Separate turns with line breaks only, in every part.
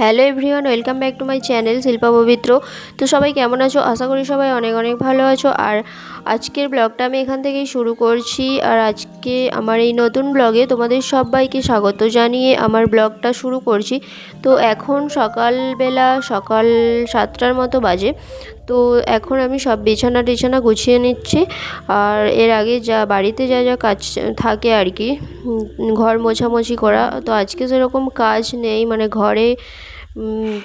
Hello everyone, welcome back to my channel Shilpa Pabitra. তো সবাই কেমন আছো? আশা করি সবাই অনেক অনেক ভালো আছো। আর আজকের ব্লগটা আমি এখান থেকেই শুরু করছি। আর আজকে আমার এই নতুন ব্লগে তোমাদের সবাইকে স্বাগত জানিয়ে আমার ব্লগটা শুরু করছি। তো এখন সকালবেলা সকাল সাতটার মতো বাজে। তো এখন আমি সব বিছানা টিছানা গুছিয়ে নিচ্ছি। আর এর আগে যা বাড়িতে যা যা কাজ থাকে আর কি ঘর মোছামুছি করা, তো আজকে সেরকম কাজ নেই। মানে ঘরে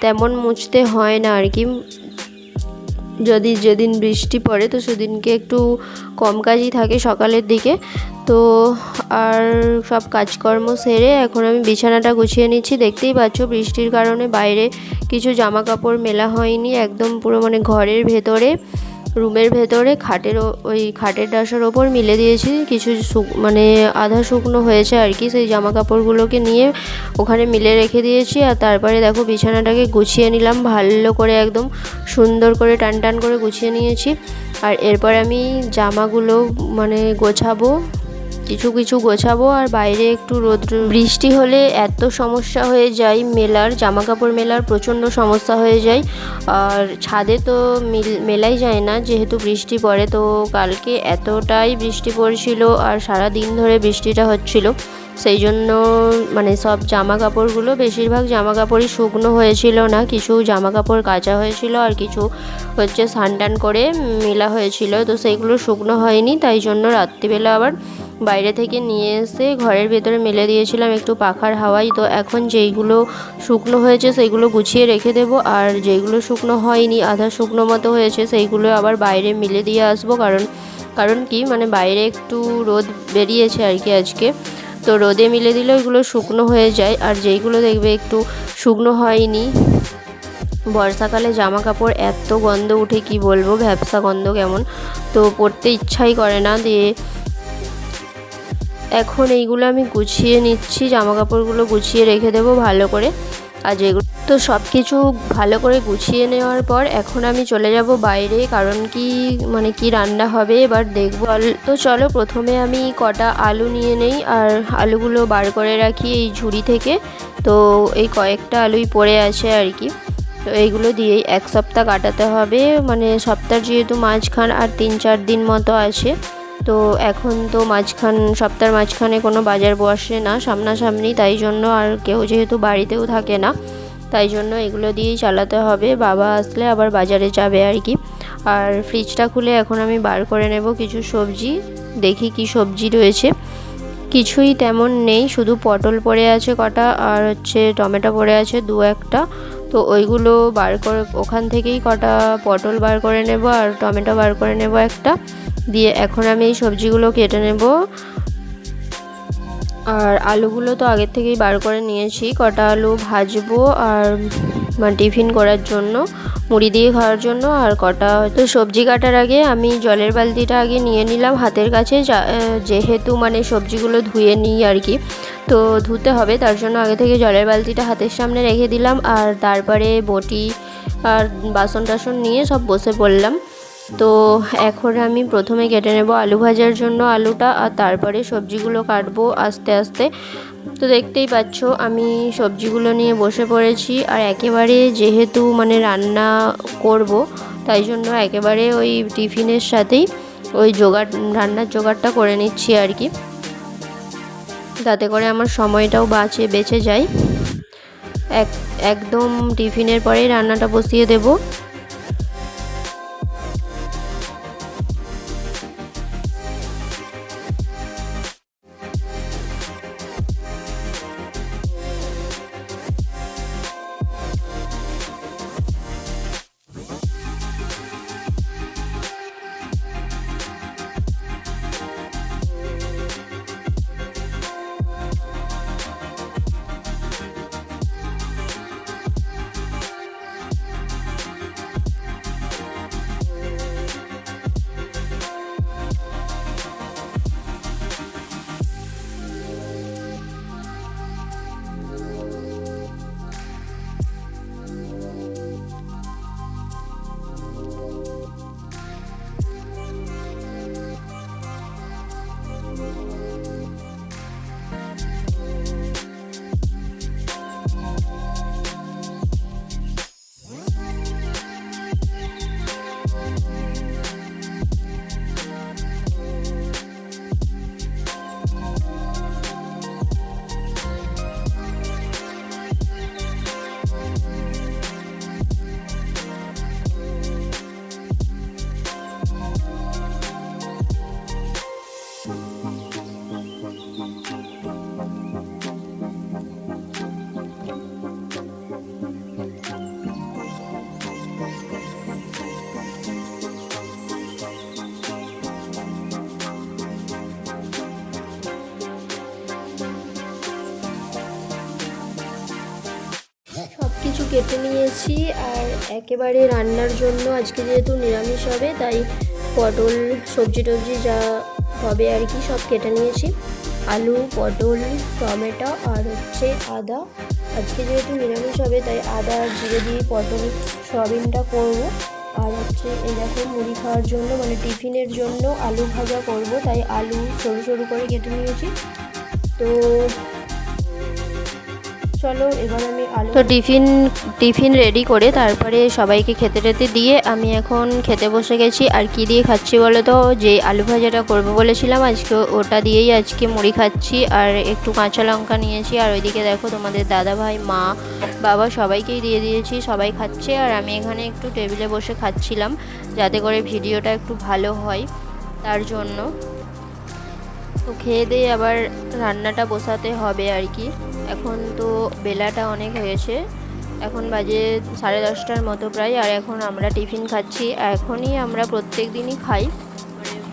তেমন মুছতে হয় না আর কি। যদি যেদিন বৃষ্টি পড়ে, তো সেদিনকে একটু কম কাজই থাকে সকালের দিকে। তো আর সব কাজকর্ম সেরে এখন আমি বিছানাটা গুছিয়ে নিচ্ছি। দেখতেই পাচ্ছ বৃষ্টির কারণে বাইরে কিছু জামা কাপড় মেলা হয়নি, একদম পুরো মানে ঘরের ভেতরে। রুমের ভেতরে খাটের ওই খাটের ডাসার ওপর মিলে দিয়েছি। কিছু মানে আধা শুকনো হয়েছে আর কি, সেই জামা কাপড়গুলোকে নিয়ে ওখানে মিলে রেখে দিয়েছি। আর তারপরে দেখো বিছানাটাকে গুছিয়ে নিলাম, ভালো করে একদম সুন্দর করে টান টান করে গুছিয়ে নিয়েছি। আর এরপর আমি জামাগুলো মানে গোছাবো। কিছু কিছু গোছাবো আর বাইরে একটু রোদ বৃষ্টি হলে এত সমস্যা হয়ে যায়, মেলার জামা কাপড় মেলার প্রচণ্ড সমস্যা হয়ে যায়। আর ছাদে তো মেলাই যায় না, যেহেতু বৃষ্টি পড়ে, তো কালকে এতটাই বৃষ্টি পড়ছিল আর সারা দিন ধরে বৃষ্টিটা হচ্ছিল। সেই জন্য মানে সব জামা কাপড়গুলো বেশিরভাগ জামা কাপড়ই শুকনো হয়েছিল না, কিছু জামা কাপড় কাচা হয়েছিল আর কিছু হচ্ছে সান করে মেলা হয়েছিল। তো সেইগুলো শুকনো হয়নি, তাই জন্য রাত্রিবেলা আবার বাইরে থেকে নিয়ে এসে ঘরের ভেতরে মেলে দিয়েছিলাম একটু পাখার হাওয়াই তো এখন যেইগুলো শুকনো হয়েছে সেইগুলো গুছিয়ে রেখে দেব। আর যেইগুলো শুকনো হয়নি, আধা শুকনো মতো হয়েছে, সেইগুলো আবার বাইরে মিলে দিয়ে আসব। কারণ কারণ কি? মানে বাইরে একটু রোদ বেরিয়েছে আর কি আজকে। তো রোদে মিলে দিলে ওইগুলো শুকনো হয়ে যায়। আর যেইগুলো দেখবে একটু শুকনো হয়নি। বর্ষাকালে জামা কাপড় এত গন্ধ উঠে কি বলব? ভ্যাবসা গন্ধ কেমন? তো পরতে ইচ্ছাই করে না। দিয়ে এখন এইগুলো আমি গুছিয়ে নিচ্ছি জামা কাপড়গুলো গুছিয়ে রেখে দেবো ভালো করে। আর যেগুলো তো সব কিছু ভালো করে গুছিয়ে নেওয়ার পর এখন আমি চলে যাব বাইরে, কারণ কি মানে কি রান্না হবে এবার দেখব। তো চলো প্রথমে আমি কটা আলু নিয়ে নেই, আর আলুগুলো বার করে রাখি এই ঝুড়ি থেকে। তো এই কয়েকটা আলুই পড়ে আছে আর কি। তো এইগুলো দিয়েই এক সপ্তাহ কাটাতে হবে মানে সপ্তাহ যেহেতু মাঝখান আর তিন চার দিন মতো আছে। তো এখন তো মাঝখান, সপ্তাহের মাঝখানে কোনো বাজার বসে না সামনাসামনি, তাই জন্য আর কেউ যেহেতু বাড়িতেও থাকে না, তাই জন্য এগুলো দিয়েই চালাতে হবে। বাবা আসলে আবার বাজারে যাবে আর কি। আর ফ্রিজটা খুলে এখন আমি বার করে নেব কিছু সবজি, দেখি কি সবজি রয়েছে। কিছুই তেমন নেই, শুধু পটল পড়ে আছে কটা আর হচ্ছে টমেটো পড়ে আছে দু একটা। তো ওইগুলো বার করে, ওখান থেকেই কটা পটল বার করে নেব আর টমেটো বার করে নেব একটা। দিয়ে এখন আমি এই সবজিগুলো কেটে নেব। আর আলুগুলো তো আগের থেকেই বার করে নিয়েছি। কটা আলু ভাজবো আর মানে টিফিন করার জন্য, মুড়ি দিয়ে খাওয়ার জন্য। আর কটা হয়তো সবজি কাটার আগে আমি জলের বালতিটা আগে নিয়ে নিলাম হাতের কাছে। যেহেতু মানে সবজিগুলো ধুয়ে নিই আর কি, তো ধুতে হবে। তার জন্য আগে থেকে জলের বালতিটা হাতের সামনে রেখে দিলাম। আর তারপরে বটি আর বাসন টাসন নিয়ে সব বসে পড়লাম। তো এখন আমি প্রথমে কেটে নেব আলু ভাজার জন্য আলুটা আর তারপরে সবজিগুলো কাটবো আস্তে আস্তে। তো দেখতেই পাচ্ছ, আমি সবজিগুলো নিয়ে বসে পড়েছি আর একেবারে যেহেতু মানে রান্না করব, তাই জন্য একেবারে ওই টিফিনের সাথেই ওই জোগাড়, রান্নার জোগাড়টা করে নিচ্ছি আর কি। তাতে করে আমার সময়টাও বাঁচে, বেঁচে যায়। এক, একদম টিফিনের পরেই রান্নাটা বসিয়ে দেবো। কেটে নিয়েছি আর একেবারে রান্নার জন্য আজকে যেহেতু নিরামিষ হবে, তাই পটল, সবজি টবজি যা হবে আর কি সব কেটে নিয়েছি। আলু, পটল, টমেটো আর হচ্ছে আদা। আজকে যেহেতু নিরামিষ হবে, তাই আদা, জিরে দিয়ে পটল সয়াবিনটা করব। আর হচ্ছে এই দেখো মুড়ি খাওয়ার জন্য মানে টিফিনের জন্য আলু ভাজা করব। তাই আলু সরু সরু করে কেটে নিয়েছি। তো চলো, এবার আমি আলু তো টিফিন টিফিন রেডি করে তারপরে সবাইকে খেতে টেতে দিয়ে আমি এখন খেতে বসে গেছি। আর কি দিয়ে খাচ্ছি বলো তো? যে আলু ভাজাটা করব বলেছিলাম, আজকে ওটা দিয়েই আজকে মুড়ি খাচ্ছি। আর একটু কাঁচা লঙ্কা নিয়েছি। আর ওইদিকে দেখো তোমাদের দাদা ভাই, মা, বাবা সবাইকেই দিয়ে দিয়েছি, সবাই খাচ্ছে। আর আমি এখানে একটু টেবিলে বসে খাচ্ছিলাম, যাতে করে ভিডিওটা একটু ভালো হয় তার জন্য। তো খেয়ে দিয়ে আবার রান্নাটা বসাতে হবে আর কি। এখন তো বেলাটা অনেক হয়েছে। এখন বাজে সাড়ে দশটার মতো প্রায়, আর এখন আমরা টিফিন খাচ্ছি। এখনই আমরা প্রত্যেক দিনই খাই।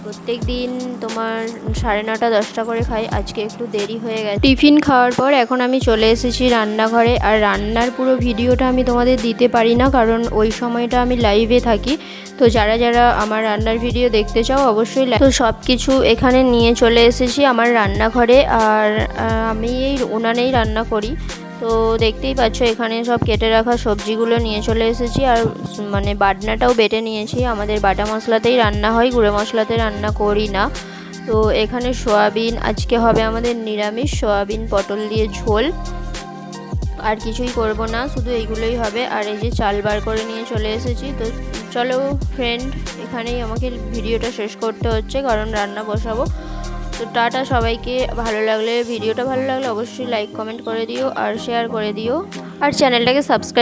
প্রত্যেক দিন তোমার সাড়ে নটা, দশটা করে খাই। আজকে একটু দেরি হয়ে গেছে। টিফিন খাওয়ার পর এখন আমি চলে এসেছি রান্নাঘরে। আর রান্নার পুরো ভিডিওটা আমি তোমাদের দিতে পারি না, কারণ ওই সময়টা আমি লাইভে থাকি। তো যারা যারা আমার রান্নার ভিডিও দেখতে চাও, অবশ্যই তো সব কিছু এখানে নিয়ে চলে এসেছি আমার রান্নাঘরে। আর আমি এই উনানেই রান্না করি। তো দেখতেই পাচ্ছ, এখানে সব কেটে রাখা সবজিগুলো নিয়ে চলে এসেছি। আর মানে বাটনাটাও বেটে নিয়েছি। আমাদের বাটা মশলাতেই রান্না হয়, গুঁড়ো মশলাতে রান্না করি না। তো এখানে সয়াবিন, আজকে হবে আমাদের নিরামিষ, সয়াবিন, পটল দিয়ে ঝোল। আর কিছুই করব না, শুধু এইগুলোই হবে। আর এই যে চাল বার করে নিয়ে চলে এসেছি। তো চলো ফ্রেন্ড এখানেই আমাকে ভিডিওটা শেষ করতে হচ্ছে, কারণ রান্না বসাবো। তো টাটা সবাইকে। ভালো লাগলে, ভিডিওটা ভালো লাগলে অবশ্যই লাইক কমেন্ট করে দিও আর শেয়ার করে দিও। আর চ্যানেলটাকে সাবস্ক্রাইব